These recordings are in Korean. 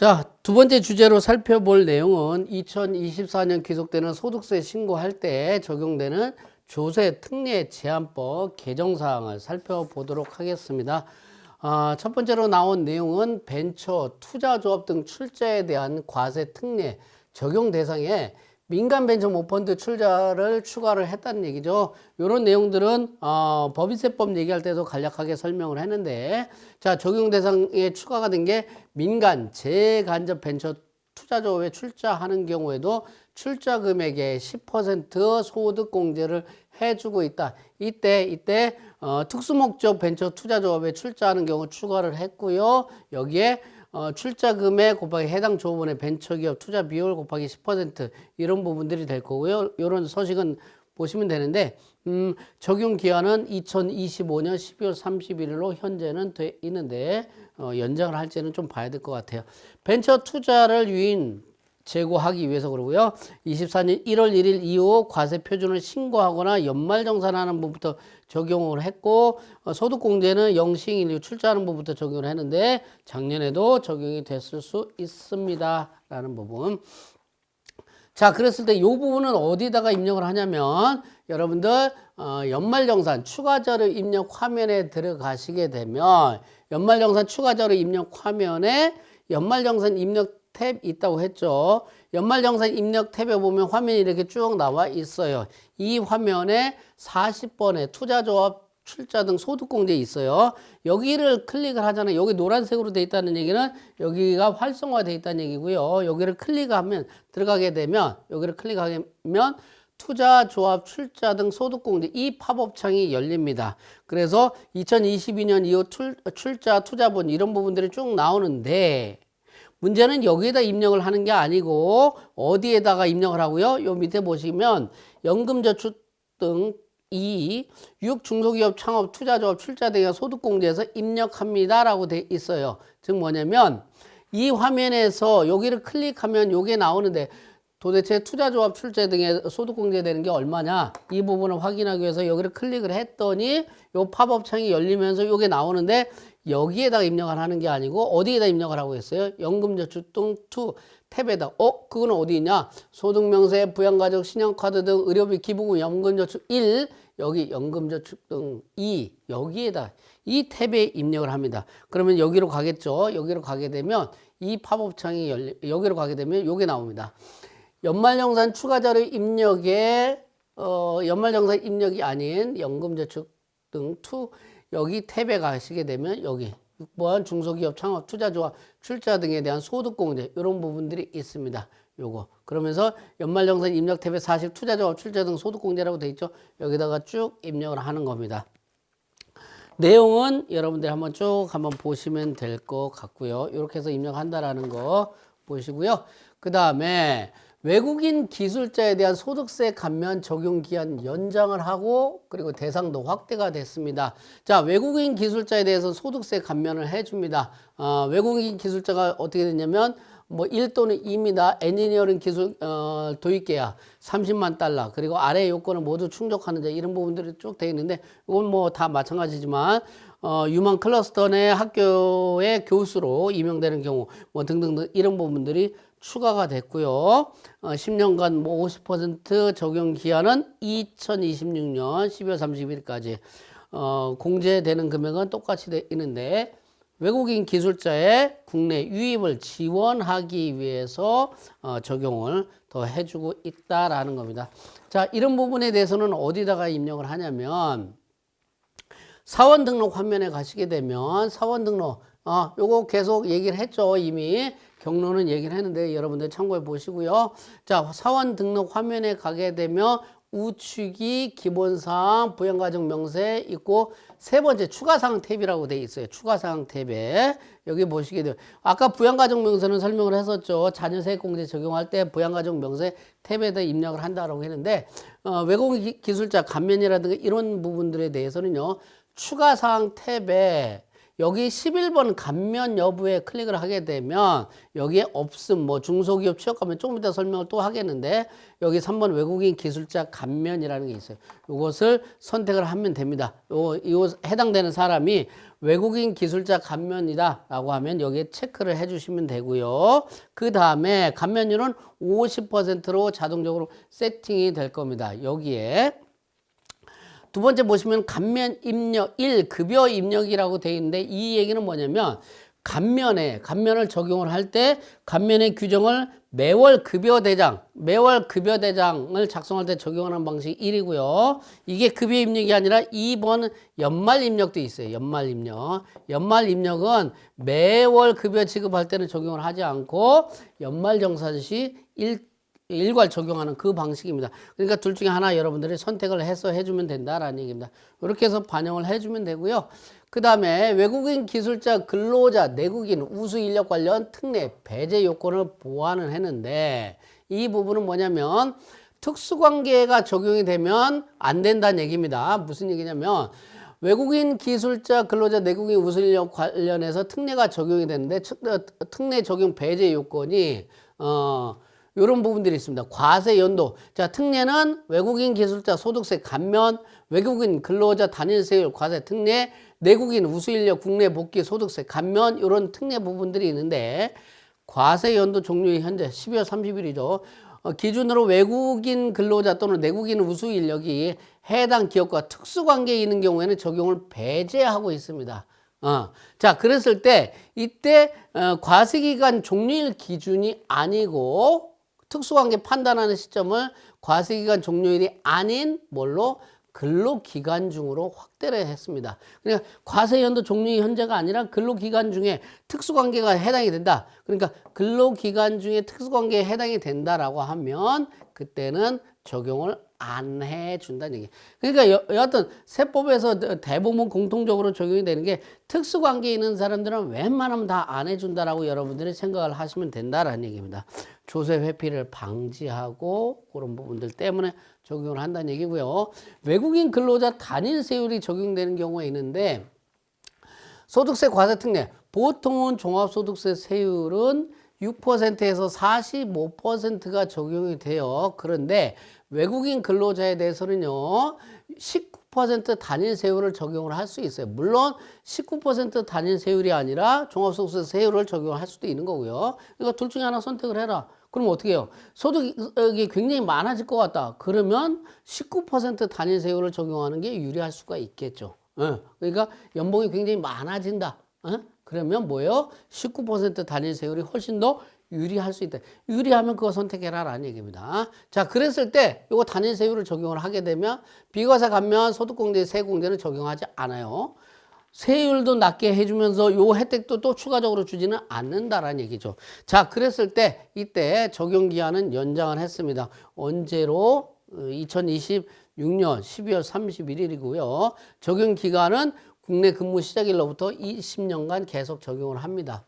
자, 두 번째 주제로 살펴볼 내용은 2024년 귀속되는 소득세 신고할 때 적용되는 조세 특례 제한법 개정 사항을 살펴보도록 하겠습니다. 아, 첫 번째로 나온 내용은 벤처, 투자조합 등 출자에 대한 과세 특례 적용 대상에 민간 벤처 모펀드 출자를 추가를 했다는 얘기죠. 이런 내용들은 어, 법인세법 얘기할 때도 간략하게 설명을 했는데 자 적용 대상에 추가가 된 게 민간 재간접 벤처 투자조합에 출자하는 경우에도 출자 금액의 10% 소득 공제를 해주고 있다. 이때 이때 어, 특수목적 벤처 투자조합에 출자하는 경우 추가를 했고요. 여기에 어, 출자 금액 곱하기 해당 조합원의 벤처기업 투자 비율 곱하기 10% 이런 부분들이 될 거고요. 이런 서식은 보시면 되는데 음, 적용 기한은 2025년 12월 31일로 현재는 돼 있는데 어, 연장을 할지는 좀 봐야 될 것 같아요. 벤처 투자를 유인 제고하기 위해서 그러고요. 24년 1월 1일 이후 과세 표준을 신고하거나 연말 정산하는 부분부터 적용을 했고 어, 소득공제는 이후 출자하는 부분부터 적용을 했는데 작년에도 적용이 됐을 수 있습니다라는 부분. 자, 그랬을 때 이 부분은 어디다가 입력을 하냐면 여러분들 어, 연말정산 추가자료 입력 화면에 들어가시게 되면 연말정산 추가자료 입력 화면에 연말정산 입력 탭 있다고 했죠. 연말정산 입력 탭에 보면 화면이 이렇게 쭉 나와 있어요. 이 화면에 40번의 투자조합 출자 등 소득공제 있어요. 여기를 클릭을 하잖아요. 여기 노란색으로 돼 있다는 얘기는 여기가 활성화돼 있다는 얘기고요. 여기를 클릭하면 들어가게 되면 여기를 클릭하면 투자, 조합, 출자 등 소득공제 이 팝업 창이 열립니다. 그래서 2022년 이후 출, 출자, 투자본 이런 부분들이 쭉 나오는데 문제는 여기에다 입력을 하는 게 아니고 어디에다가 입력을 하고요. 요 밑에 보시면 연금저축 등이 육중소기업 창업 투자조합 출자 등의 소득공제에서 입력합니다 라고 돼 있어요. 즉 뭐냐면 이 화면에서 여기를 클릭하면 요게 나오는데 도대체 투자조합 출자 등의 소득공제 되는 게 얼마냐 이 부분을 확인하기 위해서 여기를 클릭을 했더니 요 팝업 창이 열리면서 요게 나오는데 여기에다가 입력을 하는 게 아니고 어디에다 입력을 하고 있어요? 연금저축 등 2 탭에다 어? 그거는 어디 있냐? 소득명세, 부양가족, 신용카드 등 의료비, 기부금, 연금저축 1 여기 연금저축 등 2 여기에다 이 탭에 입력을 합니다. 그러면 여기로 가겠죠? 여기로 가게 되면 이 팝업창이 열리, 여기로 가게 되면 요게 나옵니다. 연말정산 추가자료 입력에 어, 연말정산 입력이 아닌 연금저축 등2 여기 탭에 가시게 되면 여기 6번 중소기업 창업 투자조합 출자 등에 대한 소득공제 이런 부분들이 있습니다. 요거 그러면서 연말정산 입력 탭에 40 투자조합 출자 등 소득공제라고 돼 있죠. 여기다가 쭉 입력을 하는 겁니다. 내용은 여러분들 한번 쭉 한번 보시면 될 것 같고요. 이렇게 해서 입력한다라는 거 보시고요. 그 다음에 외국인 기술자에 대한 소득세 감면 적용 기한 연장을 하고 그리고 대상도 확대가 됐습니다. 자, 외국인 기술자에 대해서 소득세 감면을 해줍니다. 어, 외국인 기술자가 어떻게 되냐면 뭐1 또는 2입니다. 엔지니어링 기술 어, 도입 계약 30만 달러 그리고 아래 요건을 모두 충족하는 자 이런 부분들이 쭉돼 있는데 이건 뭐 다 마찬가지지만 어, 유망 클러스터 내 학교의 교수로 임명되는 경우 뭐 등등등 이런 부분들이 추가가 됐고요. 어, 10년간 뭐 50% 적용 기한은 2026년 12월 30일까지 어, 공제되는 금액은 똑같이 돼 있는데 외국인 기술자의 국내 유입을 지원하기 위해서 어, 적용을 더 해주고 있다라는 겁니다. 자, 이런 부분에 대해서는 어디다가 입력을 하냐면 사원 등록 화면에 가시게 되면 사원 등록 아, 요거 계속 얘기를 했죠. 이미 경로는 얘기를 했는데 여러분들 참고해 보시고요. 자, 사원 등록 화면에 가게 되면 우측이 기본사항, 부양가정 명세 있고 세 번째 추가사항 탭이라고 돼 있어요. 추가사항 탭에 여기 보시게 돼요. 아까 부양가정 명세는 설명을 했었죠. 자녀세액공제 적용할 때 부양가정 명세 탭에다 입력을 한다라고 했는데 어, 외국인 기술자 감면이라든가 이런 부분들에 대해서는요. 추가사항 탭에 여기 11번 감면 여부에 클릭을 하게 되면 여기에 없음 뭐 중소기업 취업 감면 조금 이따 설명을 또 하겠는데 여기 3번 외국인 기술자 감면이라는 게 있어요. 이것을 선택을 하면 됩니다. 요, 요 해당되는 사람이 외국인 기술자 감면이다 라고 하면 여기에 체크를 해 주시면 되고요. 그 다음에 감면율은 50%로 자동적으로 세팅이 될 겁니다. 여기에 두 번째 보시면 감면 입력 1 급여 입력이라고 되어 있는데 이 얘기는 뭐냐면 감면에 감면을 적용을 할 때 감면의 규정을 매월 급여 대장 매월 급여 대장을 작성할 때 적용하는 방식이 1이고요. 이게 급여 입력이 아니라 2번 연말 입력도 있어요. 연말 입력. 연말 입력은 매월 급여 지급할 때는 적용을 하지 않고 연말 정산 시 1, 일괄 적용하는 그 방식입니다. 그러니까 둘 중에 하나 여러분들이 선택을 해서 해주면 된다라는 얘기입니다. 이렇게 해서 반영을 해주면 되고요. 그 다음에 외국인 기술자 근로자 내국인 우수 인력 관련 특례 배제 요건을 보완을 했는데 이 부분은 뭐냐면 특수관계가 적용이 되면 안 된다는 얘기입니다. 무슨 얘기냐면 외국인 기술자 근로자 내국인 우수 인력 관련해서 특례가 적용이 되는데 특- 어, 특례 적용 배제 요건이 어 이런 부분들이 있습니다. 과세 연도. 자, 특례는 외국인 기술자 소득세 감면, 외국인 근로자 단일세율 과세 특례, 내국인 우수인력 국내 복귀 소득세 감면 이런 특례 부분들이 있는데 과세 연도 종료이 현재 12월 30일이죠. 어, 기준으로 외국인 근로자 또는 내국인 우수 인력이 해당 기업과 특수관계에 있는 경우에는 적용을 배제하고 있습니다. 어. 자, 그랬을 때 이때 어, 과세기간 종료일 기준이 아니고 특수관계 판단하는 시점을 과세기간 종료일이 아닌 뭘로 근로기간 중으로 확대를 했습니다. 그러니까 과세연도 종료일 현재가 아니라 근로기간 중에 특수관계가 해당이 된다. 그러니까 근로기간 중에 특수관계에 해당이 된다라고 하면 그때는 적용을 안 해준다는 얘기. 그러니까 여, 여하튼 세법에서 대부분 공통적으로 적용이 되는 게 특수관계에 있는 사람들은 웬만하면 다 안 해준다라고 여러분들이 생각을 하시면 된다라는 얘기입니다. 조세 회피를 방지하고 그런 부분들 때문에 적용을 한다는 얘기고요. 외국인 근로자 단일 세율이 적용되는 경우가 있는데 소득세 과세 특례 보통은 종합소득세 세율은 6%에서 45%가 적용이 돼요. 그런데 외국인 근로자에 대해서는요, 19% 단일 세율을 적용을 할 수 있어요. 물론 19% 단일 세율이 아니라 종합소득세 세율을 적용을 할 수도 있는 거고요. 그러니까 둘 중에 하나 선택을 해라. 그럼 어떻게 해요? 소득이 굉장히 많아질 것 같다. 그러면 19% 단일 세율을 적용하는 게 유리할 수가 있겠죠. 예. 그러니까 연봉이 굉장히 많아진다. 예? 그러면 뭐예요? 19% 단일 세율이 훨씬 더 유리할 수 있다. 유리하면 그거 선택해라라는 얘기입니다. 자, 그랬을 때 이거 단일 세율을 적용을 하게 되면 비과세 감면 소득공제 세공제는 적용하지 않아요. 세율도 낮게 해주면서 요 혜택도 또 추가적으로 주지는 않는다라는 얘기죠. 자, 그랬을 때 이때 적용 기한은 연장을 했습니다. 언제로? 2026년 12월 31일이고요. 적용 기간은 국내 근무 시작일로부터 20년간 계속 적용을 합니다.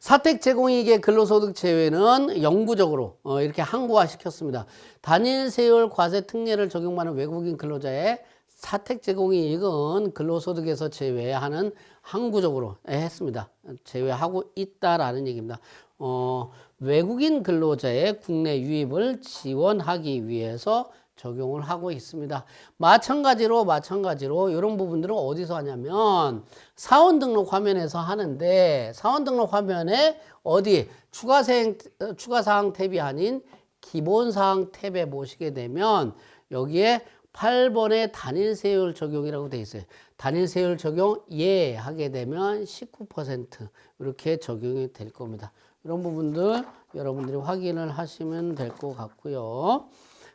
사택 제공이익의 근로소득 제외는 영구적으로 어, 이렇게 항구화 시켰습니다. 단일 세율 과세 특례를 적용하는 외국인 근로자의 사택 제공이익은 근로소득에서 제외하는 항구적으로 했습니다. 제외하고 있다라는 얘기입니다. 어, 외국인 근로자의 국내 유입을 지원하기 위해서 적용을 하고 있습니다. 마찬가지로 마찬가지로 이런 부분들은 어디서 하냐면 사원 등록 화면에서 하는데 사원 등록 화면에 어디 추가 사항 추가 사항 탭이 아닌 기본 사항 탭에 보시게 되면 여기에 8번의 단일 세율 적용이라고 돼 있어요. 단일 세율 적용 예 하게 되면 19% 이렇게 적용이 될 겁니다. 이런 부분들 여러분들이 확인을 하시면 될 것 같고요.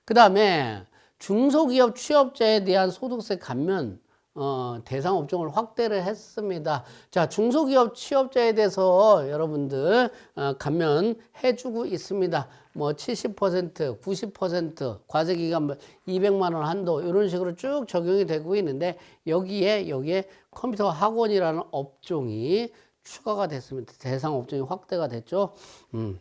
그 다음에 중소기업 취업자에 대한 소득세 감면 어, 대상 업종을 확대를 했습니다. 자, 중소기업 취업자에 대해서 여러분들 어, 감면 해 주고 있습니다. 뭐 70%, 90%, 과세 기간 200만 원 한도 이런 식으로 쭉 적용이 되고 있는데 여기에 여기에 컴퓨터 학원이라는 업종이 추가가 됐습니다. 대상 업종이 확대가 됐죠. 음.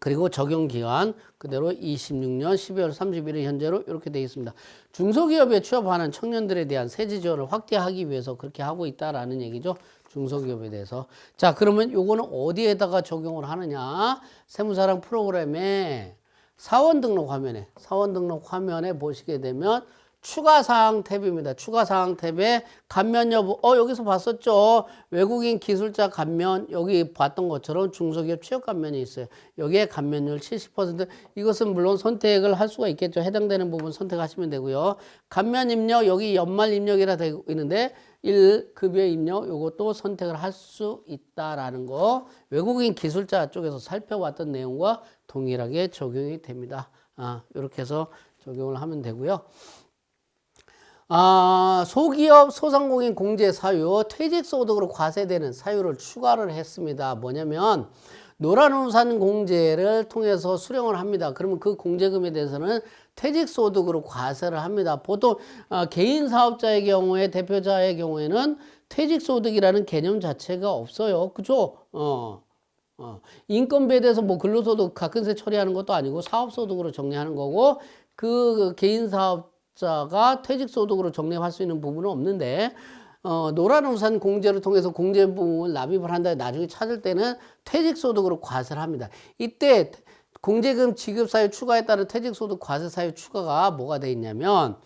그리고 적용 기간 그대로 26년 12월 31일 현재로 이렇게 되어 있습니다. 중소기업에 취업하는 청년들에 대한 세제 지원을 확대하기 위해서 그렇게 하고 있다라는 얘기죠. 중소기업에 대해서. 자, 그러면 요거는 어디에다가 적용을 하느냐? 세무사랑 프로그램에 사원 등록 화면에 사원 등록 화면에 보시게 되면 추가 사항 탭입니다. 추가 사항 탭에 감면 여부. 어 여기서 봤었죠. 외국인 기술자 감면 여기 봤던 것처럼 중소기업 취업 감면이 있어요. 여기에 감면율 70%. 이것은 물론 선택을 할 수가 있겠죠. 해당되는 부분 선택하시면 되고요. 감면 입력 여기 연말 입력이라 되고 있는데 1급여 입력 요것도 선택을 할 수 있다라는 거 외국인 기술자 쪽에서 살펴봤던 내용과 동일하게 적용이 됩니다. 아, 이렇게 해서 적용을 하면 되고요. 아, 소기업 소상공인 공제 사유 퇴직 소득으로 과세되는 사유를 추가를 했습니다. 뭐냐면 노란 우산 공제를 통해서 수령을 합니다. 그러면 그 공제금에 대해서는 퇴직 소득으로 과세를 합니다. 보통 아, 개인 사업자의 경우에 대표자의 경우에는 퇴직 소득이라는 개념 자체가 없어요. 그죠? 어. 어, 인건비에 대해서 뭐 근로소득 가끔세 처리하는 것도 아니고 사업소득으로 정리하는 거고 그 개인 사업 자가 퇴직소득으로 정리할 수 있는 부분은 없는데 어, 노란 우산 공제를 통해서 공제 부분을 납입을 한다 나중에 찾을 때는 퇴직소득으로 과세를 합니다. 이때 공제금 지급 사유 추가에 따른 퇴직소득 과세 사유 추가가 뭐가 돼 있냐면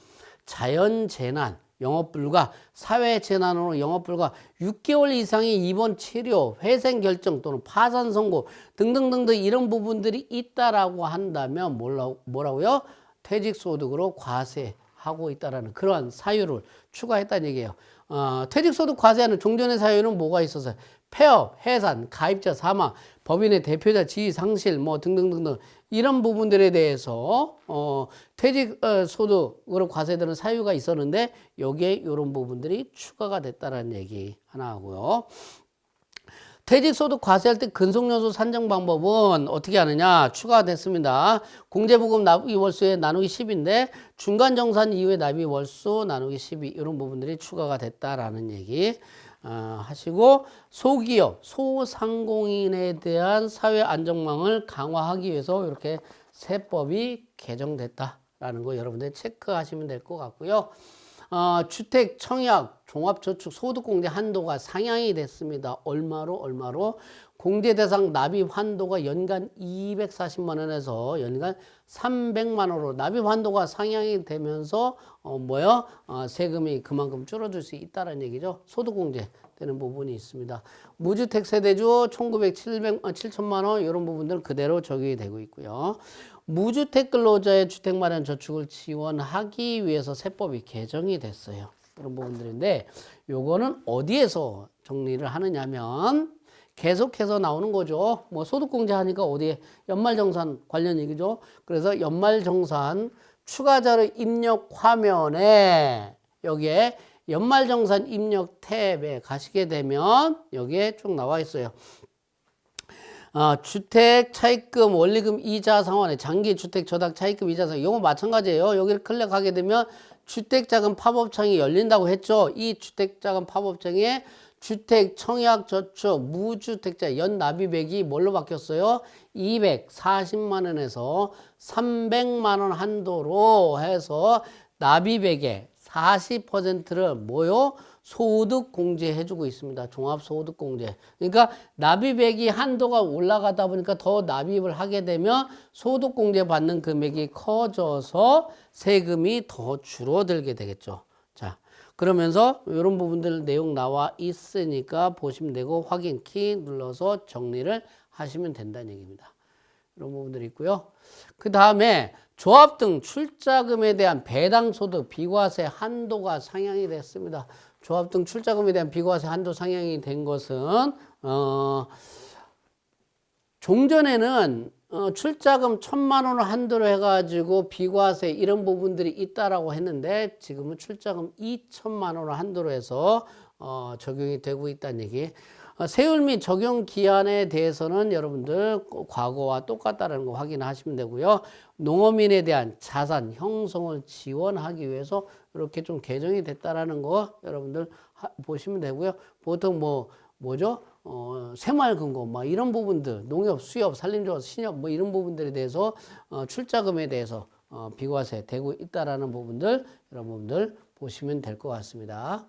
자연재난 영업불가, 사회재난으로 영업불가, 6개월 이상의 입원 치료, 회생 결정 또는 파산 선고 등등등등 이런 부분들이 있다라고 한다면 뭐라, 뭐라고요? 퇴직소득으로 과세하고 있다라는 그러한 사유를 추가했다는 얘기예요. 어, 퇴직소득 과세하는 종전의 사유는 뭐가 있었어요? 폐업, 해산, 가입자 사망, 법인의 대표자 지위 상실 뭐 등등등등 이런 부분들에 대해서 어, 퇴직 어, 소득으로 과세되는 사유가 있었는데 여기에 이런 부분들이 추가가 됐다라는 얘기 하나 하고요. 퇴직소득 과세할 때 근속연수 산정 방법은 어떻게 하느냐 추가됐습니다. 공제부금 납입 월수에 나누기 10인데 중간정산 이후에 납입 월수 나누기 12 이런 부분들이 추가가 됐다라는 얘기 어, 하시고 소기업, 소상공인에 대한 사회 안정망을 강화하기 위해서 이렇게 세법이 개정됐다라는 거 여러분들 체크하시면 될 것 같고요. 어, 주택 청약 종합저축 소득공제 한도가 상향이 됐습니다. 얼마로 얼마로 공제 대상 납입 한도가 연간 240만 원에서 연간 300만 원으로 납입 한도가 상향이 되면서 어 뭐요? 어, 세금이 그만큼 줄어들 수 있다는 얘기죠. 소득 공제 되는 부분이 있습니다. 무주택 세대주 1900 700만 원 이런 부분들은 그대로 적용이 되고 있고요. 무주택 근로자의 주택 마련 저축을 지원하기 위해서 세법이 개정이 됐어요. 그런 부분들인데 요거는 어디에서 정리를 하느냐면 계속해서 나오는 거죠. 뭐 소득공제 하니까 어디에 연말정산 관련 얘기죠. 그래서 연말정산 추가자료 입력 화면에 여기에 연말정산 입력 탭에 가시게 되면 여기에 쭉 나와 있어요. 어, 주택 차입금 원리금 이자 상환에 장기 주택 저당 차입금 이자 상환 이거 마찬가지예요. 여기를 클릭하게 되면 주택 자금 팝업창이 열린다고 했죠. 이 주택 자금 팝업창에 주택 청약 저축 무주택자 연 납입액이 뭘로 바뀌었어요? 240만 원에서 300만 원 한도로 해서 납입액의 40%를 뭐요? 소득 공제해 주고 있습니다. 종합 소득 공제. 그러니까 납입액이 한도가 올라가다 보니까 더 납입을 하게 되면 소득 공제 받는 금액이 커져서 세금이 더 줄어들게 되겠죠. 자, 그러면서 이런 부분들 내용 나와 있으니까 보시면 되고 확인 키 눌러서 정리를 하시면 된다는 얘기입니다. 이런 부분들이 있고요. 그 다음에 조합 등 출자금에 대한 배당 소득 비과세 한도가 상향이 됐습니다. 조합 등 출자금에 대한 비과세 한도 상향이 된 것은 어 종전에는 어, 출자금 천만 원을 한도로 해가지고 비과세 이런 부분들이 있다라고 했는데 지금은 출자금 이천만 원을 한도로 해서 어, 적용이 되고 있다는 얘기. 어, 세율 및 적용 기한에 대해서는 여러분들 과거와 똑같다는 거 확인하시면 되고요. 농어민에 대한 자산 형성을 지원하기 위해서 이렇게 좀 개정이 됐다라는 거 여러분들 하, 보시면 되고요. 보통 뭐 뭐죠? 어, 새마을금고 막 이런 부분들 농협, 수협, 산림조합, 신협 뭐 이런 부분들에 대해서 어, 출자금에 대해서 어, 비과세 되고 있다라는 부분들 부분들 보시면 될 것 같습니다.